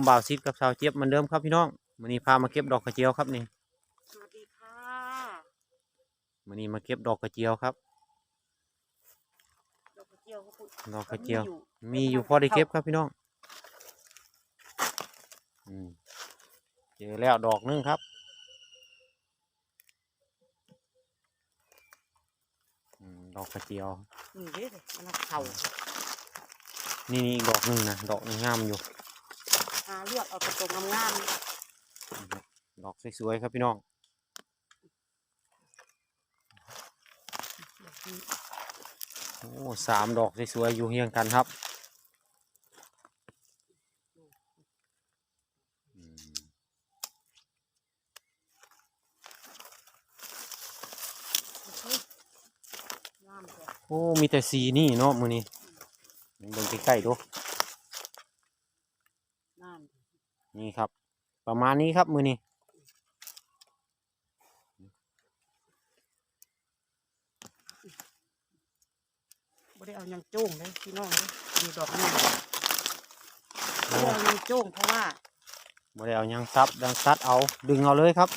ผมบ่าวซิดกับสาวเจี๊ยบเหมือนเดิมครับพี่น้องวันนี้พามาเก็บดอกกระเจียวครับนี่สวัสดีค่ะวันนี้มาเก็บดอกกระเจียวครับ ดอกกระเจียวเขาพูดดอกกระเจียวมีมีอยู่พอได้เก็บครับพี่น้องอืมเจอแล้วดอกหนึงครับอืมดอกกระเจียวนี่เด้อมันเอาเข่านี่นี่อีกดอกหนึงนะดอกหนึงงามอยู่หาเลือกเอากระตรงงามดอกสวยๆครับพี่น้องๆโอ้สามดอกสวยๆอยู่เฮียงกันครับอืมงามเลยโอ้มีแต่สีนี่เนาะมือนี้เบิ่งใกล้ๆดู งาม นี่ครับ ประมาณนี้ครับมือนี้บ่ได้เอายังโจ้งเลยพี่น้องเลยดูดอกนี่บ่ได้เอายังโจ้งเพราะว่าบ่ได้เอาหยังซับดังซัดเอาดึงเอาเลยครับ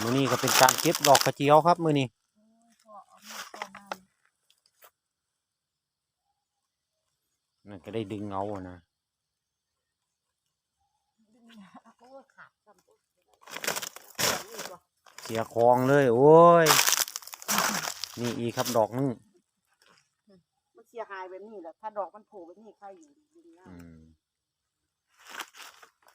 มือนี้ก็เป็นการเก็บดอกกระเจียวครับ มือนี้นั่นก็ได้ดึงเอาอะนะ โอ้ยขาดซ้ำโอ้ย เสียคองเลย โอ้ย นี่อีกครับดอกนึงมันเสียหายแบบนี้แหละถ้าดอกมันโผล่แบบนี้ใครอยู่ดึงง่ายอืม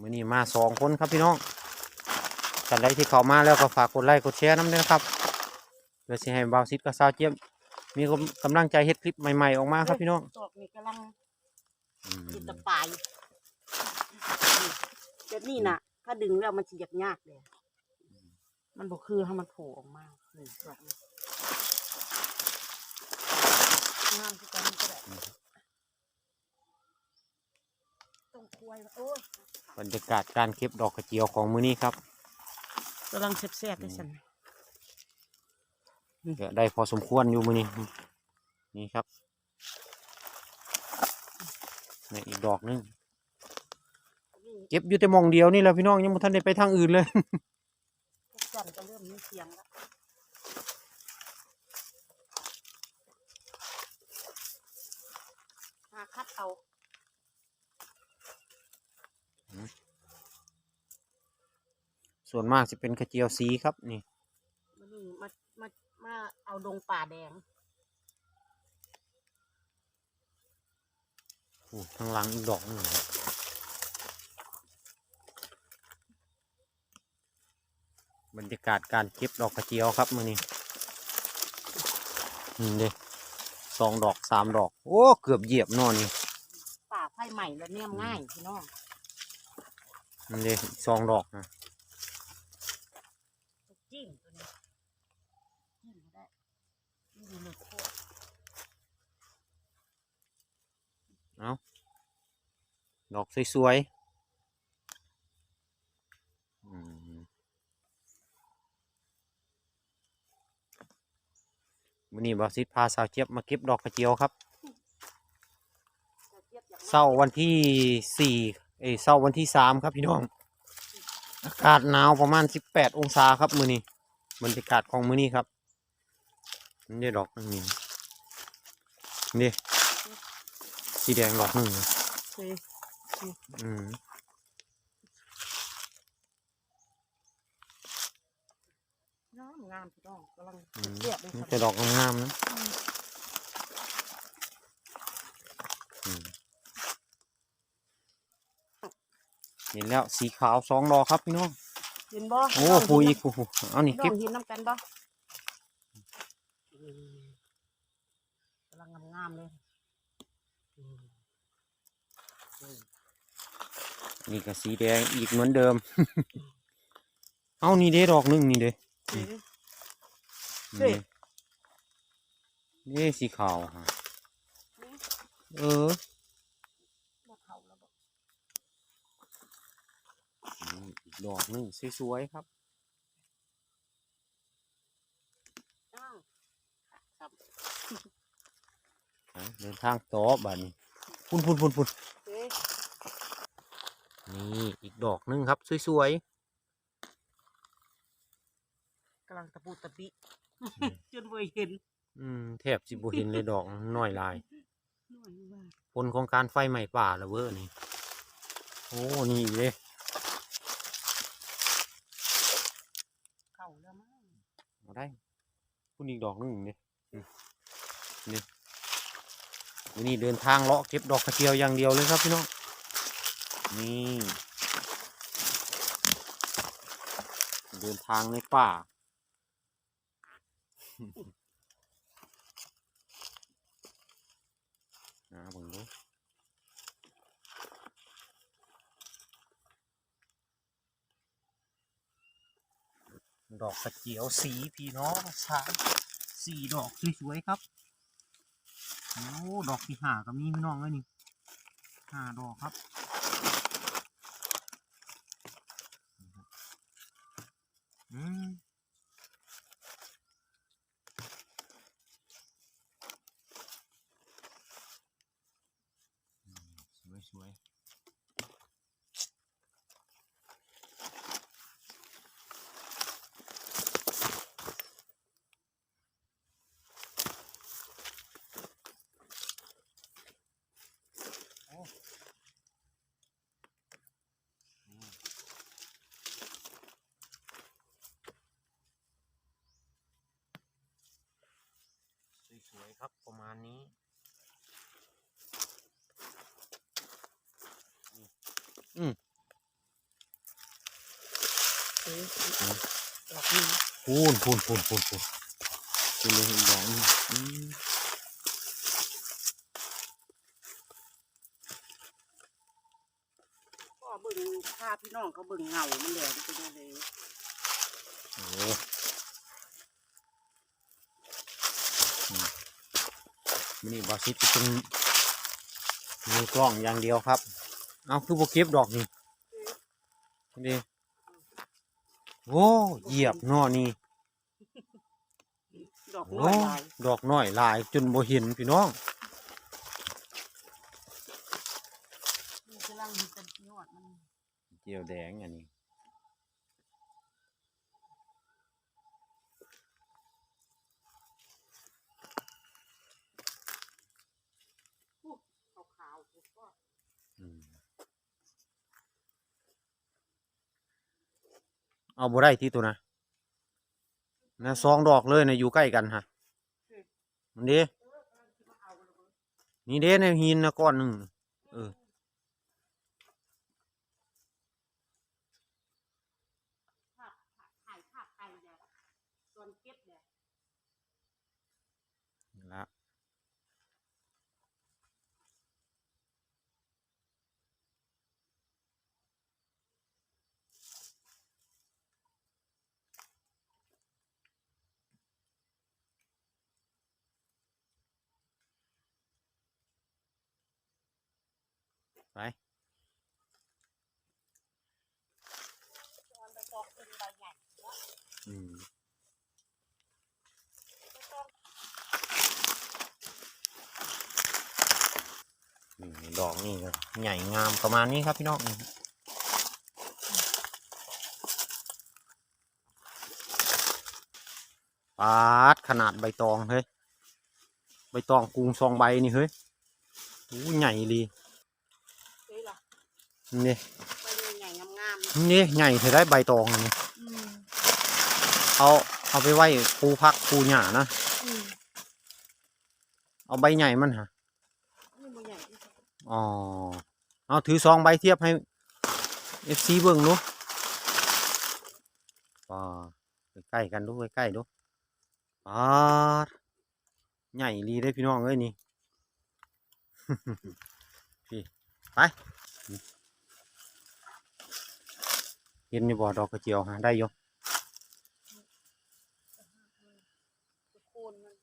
มือนี้มาสองคนครับพี่น้องท่านใดที่เข้ามาแล้วก็ฝากกดไลค์กดแชร์น้ำด้วยนะครับเพื่อสิให้บาวซิดกับสาวเจี๊ยบมีกำกำลังใจเฮ็ดคลิปใหม่ๆออกมาครับพี่น้องดอกนี่กำลังอืมจิตตะปายแบบนี้น่ะ ถ้าดึงแล้วมันจะยากยากเลย มันบอกคือให้มันโผล่ออกมานี่ดอกนี้งามที่กันก็ได้ต้องควยโอ้ยบรรยากาศการเก็บดอกกระเจียวของมือนี้ครับกำลังแซ่บๆเลยสันก็ได้พอสมควรอยู่มือนี้ นี่ครับนี่อีกดอกหนึงนี่เก็บอยู่แต่หมองเดียวนี่แหละพี่น้องยังไม่ทันได้ไปทางอื่นเลยพว กจันก็เริ่มมีเสียงแล้วมาคัดเอาส่วนมากจะเป็นกระเจียวสีครับนี่มานี่มามามาเอาดงป่าแดงโอ้ทางหลังอีกดอกหนึงครับ บรรยากาศการเก็บดอกกระเจียวครับมือนี้นี่เด้สองดอกสามดอก โอ้ เกือบเหยียบเนอนนี่ป่าไผ่ใหม่แล้วเนี่ยง่ายพี่น้องนี่เด้อีกสองดอกนะจิ้มตัวนี้จิ้มก็ได้นี่ดูเลยโคตรเอาดอกสวยๆอืมวันนี้ บอสซิดพาสาวเจี๊ยบมาเก็บดอกกระเจียวครับแต่ทียบอยกมเศร้าวันที่สี่เอ้ยเศร้าวันที่สามครับพี่น้อง อากาศหนาวประมาณสิบแปดองศาครับมือนี้บรรยากาศของมือนี้ครับนี่ดอกนึงนี่นี่สีแดงดอกหนึ่งเฮ้ยอืม งามงามพี่น้องกำลังอืมเทียบเลยนี่ครับแต่ดอกงามๆนะอืมเห็นแล้วสีขาวสองดอกครับพี่น้องเห็นบ่โอ้คุยคุยเอานี่น้เก็อบงเห็นน้ำกันบ่อืมกำลังงามๆเลยอืมอืมนี่ก็สีแดงอีกเหมือนเดิม เอานี่เด้ดอกหนึงนี่เด้เฮ้ยเฮ้ นี่ยนี่สีขาวฮะเออบ่เข้าแล้วบ่นี่อีกดอกหนึงสวยๆครับอ้าวครับอะเดินทางต่อบัดนพุ่นพุ่นพุ่นพุ่นเอ๊ะนี่อีกดอกหนึงครับ สวยกำลังตะปูตะปิ จนบ่เห็นๆอืมแทบสิบ่เห็นเลยดอกน้อยลายหน่อยว่าผลของการไฟไหม้ป่าละเวอร์นี่ โอ้ นี่อีกเลยเข้าแล้วมั้งเอาได้พุ่นอีกดอกหนึงนี่อืมนี่วันนี้เดินทางเลาะเก็บดอกกระเจียวอย่างเดียวเลยครับพี่น้อง นี่ เดินทางในป่า นะเบังดูดอกกระเจียวสีพี่น้องสามสี่ดอกสวยๆครับโอ้ดอกที่หาก็มีพี่น้องเลยนี่ห้าดอกครับ วยสวยโอ้อืมสวยๆครับประมาณนี้ อ๊ะดอกนี้พูนพูนพูนพูนพูนพูนเลยอีกดอกหนึงอืมก็เบิ่งภาพพี่น้องเขาเบิ่งเงามันแหลมเป็นยังไงโอ้อืมมินี่บาซิตเป็นมือกล้องอย่างเดียวครับ เอาคือโบเก็บดอกนี่นี่โอ้เหยียบเนอนี่ดอกโอ้น้อยลายดอกน้อยหลายจนบ่เห็นพี่น้องนี่กำลังมีแต่ยอดมันเจียวแดงอันนี้ ขาวๆก็ อืม เอาบ่ได้ที่ตัวนะนะสองดอกเลยนะอยู่ใกล้กันฮะมันเด้นี่เด้ในหินนะก้อนหนึ่งเออ ภาพถ่ายภาพไกลเนี่ยส่วนเก็บเนี่ย นี่ละ ไปอืมดอกนี่ก็ใหญ่งามประมาณนี้ครับพี่น้องปาดขนาดใบตองเฮ้ย ใบตองกรุงซองใบนี่เฮ้ยโอ้ใหญ่ดีเอ้ย นี่ใบใหญ่ๆงามๆนี่ใหญ่เธอได้ใบตองนี่อืมเอาเอาไปไว้ปูพักปูหญ้านะอืมเอาใบใหญ่มันฮะนี่มันใหญ่ที่สุดอ๋อเอาถือซองใบเทียบให้เอฟซีเบิ่งดูป่าใกล้ๆกันดูใกล้ๆดูปาดใหญ่ลีได้อพี่น้องเอ้ยนี่ พี่ไป เห็นอยู่บ่ดอกกระเจียวฮะได้อยู่โคนมัน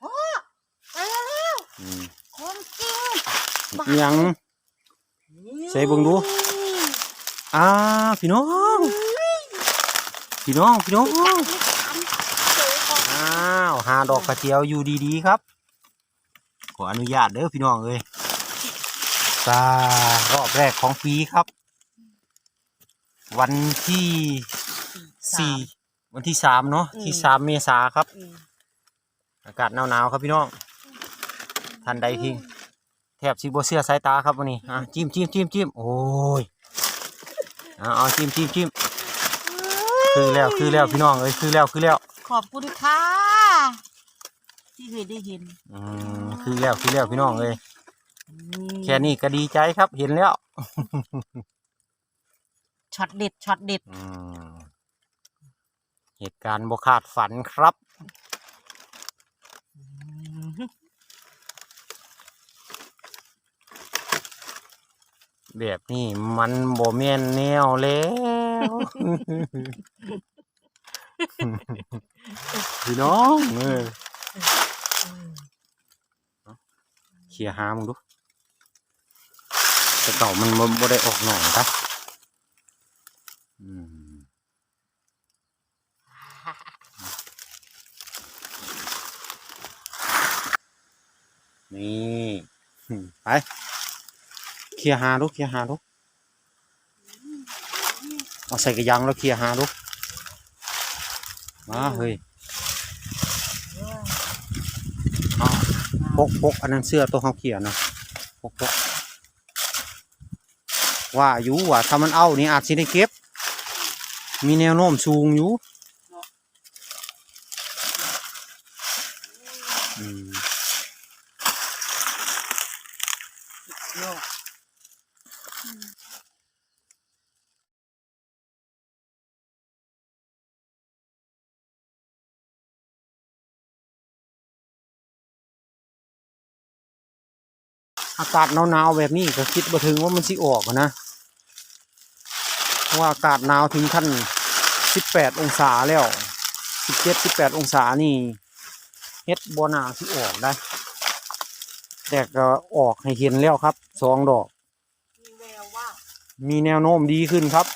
โอ้ไปแล้วอืมคนจริงอิหยังใส่เบิ่งดูอ่าพี่น้อง พี่น้อง พี่น้องอ้าวหาดอกกระเจียวอยู่ดีๆครับ ขออนุญาตเด้อพี่น้องเอ้ย ซารอบแรกของปีครับ วันที่สี่วันที่สามเนาะที่สามเมษาครับอืมอากาศหนาวๆครับพี่น้องทันใดทิ้งแทบสิบเสื้อสายตาครับวันนี้อะจิ้มจิ้มจิ้มจิ้มโอ้ยเอาเอาจิ้มจิ้มจิ้มคือแล้วคือแล้วพี่น้องเอ้ยคือแล้วคือแล้วขอบคุณค่ะที่เคยได้เห็นอืมคือแล้วคือแล้วพี่น้องเอ้ยอืม แค่นี้ก็ดีใจครับเห็นแล้วช็อตเด็ดช็อตเด็ดอืมเหตุการณ์บ่คาดฝันครับอืมแบบนี้มันบ่แม่นแนวแล้วพี่น้องเออเคลียร์หามึงดู แต่เก่ามันบ่บ่ได้ออกหน่องครับอืมนี่ไปเคลียหาดูกเคลียหาดูเอาใส่กระยังแล้วเคลียหาดูกมาเฮ้ยอ๋อพกพกอันนั้นเสื้อตัวเขาเขียนนะพกพก ว่าอยู่ว่าถ้ามันเอานี่อาจสิได้เก็บ มีแนวโน้มสูงอยู่อืมโยกอากาศหนาวๆแบบนี้ก็คิดบ่ถึงว่ามันสิออกอะนะเพราะ ว่าอากาศหนาวถึงขั้น 18 องศาแล้ว 17 18 องศานี่เฮ็ดบ่น่าสิออกได้แต่ก็ออกให้เห็นแล้วครับสองดอก มีแววว่ามีแนวโน้มดีขึ้นครับ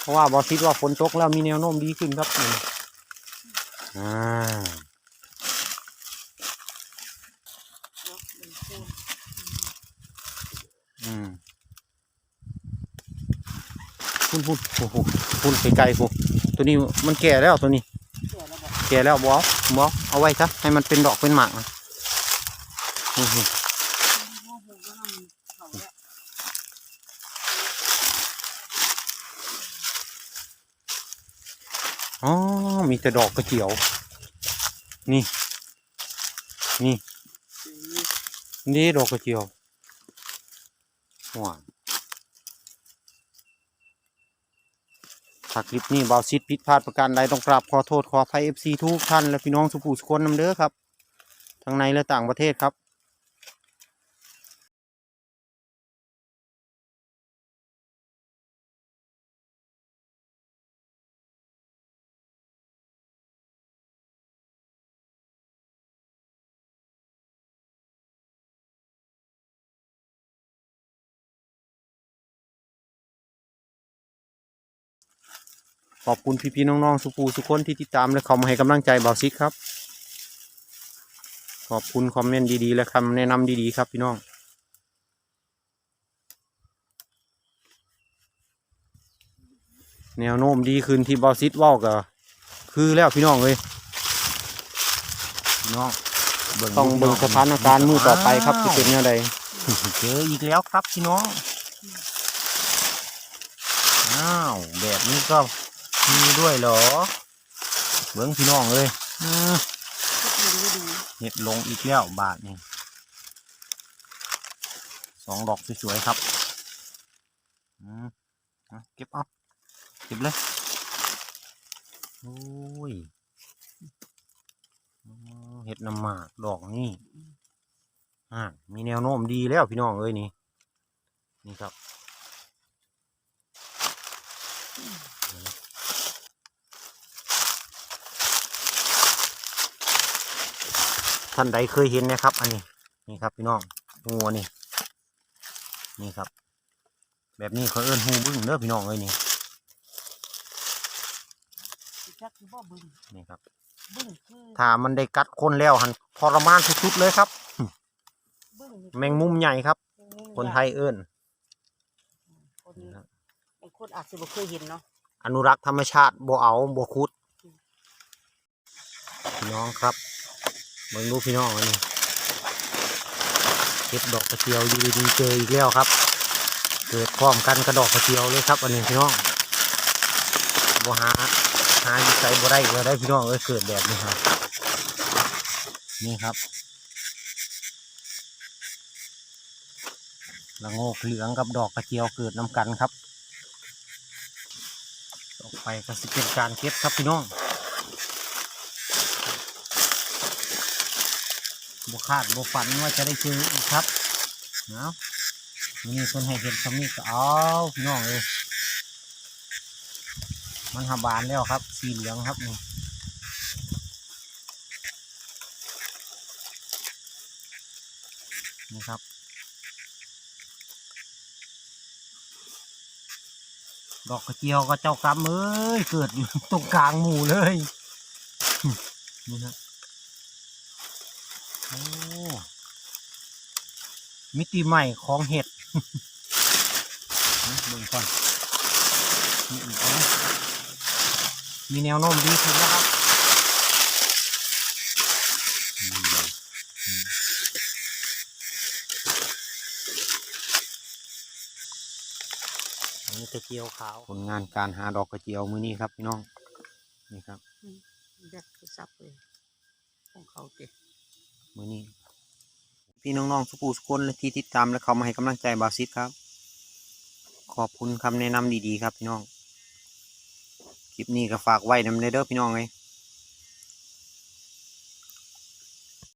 เพราะว่าบอคิดว่าฝนตกแล้วมีแนวโน้มดีขึ้นครับน่าอืมพุ่ นพุ่นโอ้โหพุ่นไกลๆพุ่นตัวนี้มันแก่แล้วตัวนี้ แก่แล้วบอสบอสเอาไว้ซะให้มันเป็นดอกเป็นหมากนะอื้อหือโอ้โหก็ทำเขาเนี่ยอ๋อ มีแต่ดอกกระเจียว นี่ นี่ นี่ดอกกระเจียวหวาน ถักคลิปนี้เบาซิดผิดพลาดประการใดต้องกราบขอโทษขออภัยเอฟซีทุกท่านและพี่น้องสุภูสุคนนำเด้อครับ ทั้งในและต่างประเทศครับ อบคุณพี่ๆน้องๆสุภูสุคนที่ติดตามและเข้ามาให้กำลังใจเบาซิดครับ ขอบคุณคอมเมนต์ดีๆ และคำแนะนำดีๆ ครับพี่น้องแนวโน้มดีขึ้นที่เบาซิดเว่าก็คือแล้วพี่น้องเลยพี่น้องต้องเบิ่งสถานการณ์มือต่อไปครับจะเป็นยังไงเจออีกแล้วครับพี่น้องอ้าวแบบนี้ก็ มีด้วยเหรอ เบิ้งพี่น้องเลยอ่าทุกคนก็ดูเห็ดลงอีกแล้วบาทนี่สองดอกสวยๆครับอืมเอาเก็บเอาเก็บเลยโอ้ยอ๋อเห็ดน้ำหมากดอกนี่อ่ามีแนวโน้มดีแล้วพี่น้องเอ้ยนี่ นี่ครับ ท่านใดเคยเห็นไหมครับ อันนี้นี่ครับพี่น้องงูอันนี่นี่ครับ แบบนี้เขาเอิ้นหูบึ้งเด้อพี่น้องเอ้ยนี่สิจักคือบ่เบิ่งนี่ครับบึ้งคือถ้ามันได้กัดคนแล้วหันทรมานสุดๆเลยครับบึ้งนี่แมงมุมใหญ่ครับแมงมุมคนไทยเอิ้นคนบางคนอาจจะบ่เคยเห็นเนาะอนุรักษ์ธรรมชาติบ่เอาบ่คุดพี่น้องครับ เบิ่งดูพี่น้องอันนี้เก็บดอกกระเจียวอยู่ดีๆเจออีกแล้วครับ เกิดพร้อมกันกระดอกกระเจียวเลยครับอันนี้พี่น้องบ่หาหาอยู่ไสบ่ได้ก็ได้พี่น้องเอ้ยเกิดแบบนี้ครับ นี่ครับละโงกเหลืองกับดอกกระเจียวเกิดน้ำกันครับ ต่อไปก็สิเป็นการเก็บครับพี่น้อง บคาดบฝันว่าจะได้เจออีกครับเนาะวันนี้คนให้เห็นสมิก็เอาน้องเลยมันหาบานแล้วครับ สีเหลืองครับนี่นี่ครับดอกกระเจียวก็เจ้ากรรมเอ้ยเกิดอยู่ตรงกลางหมู่เลยนี่นะโอ้ มิติใหม่ของเห็ดนะเบิ่งก่อนมีอีกนะมีแนวโน้มดีขึ้นแล้วครับอืมอืมอันนี้กระเจียวขาว ผลงานการหาดอกกระเจียวมือนี้ครับพี่น้อง นี่ครับแบกไปซับเลยของเขาเด็ มือนี้ พี่น้องๆสุภูสุคนและที่ติดตามและเขามาให้กำลังใจบาซิสครับ ขอบคุณคำแนะนำดีๆ ครับพี่น้อง คลิปนี้ก็ฝากไว้นำเด้อพี่น้องเลย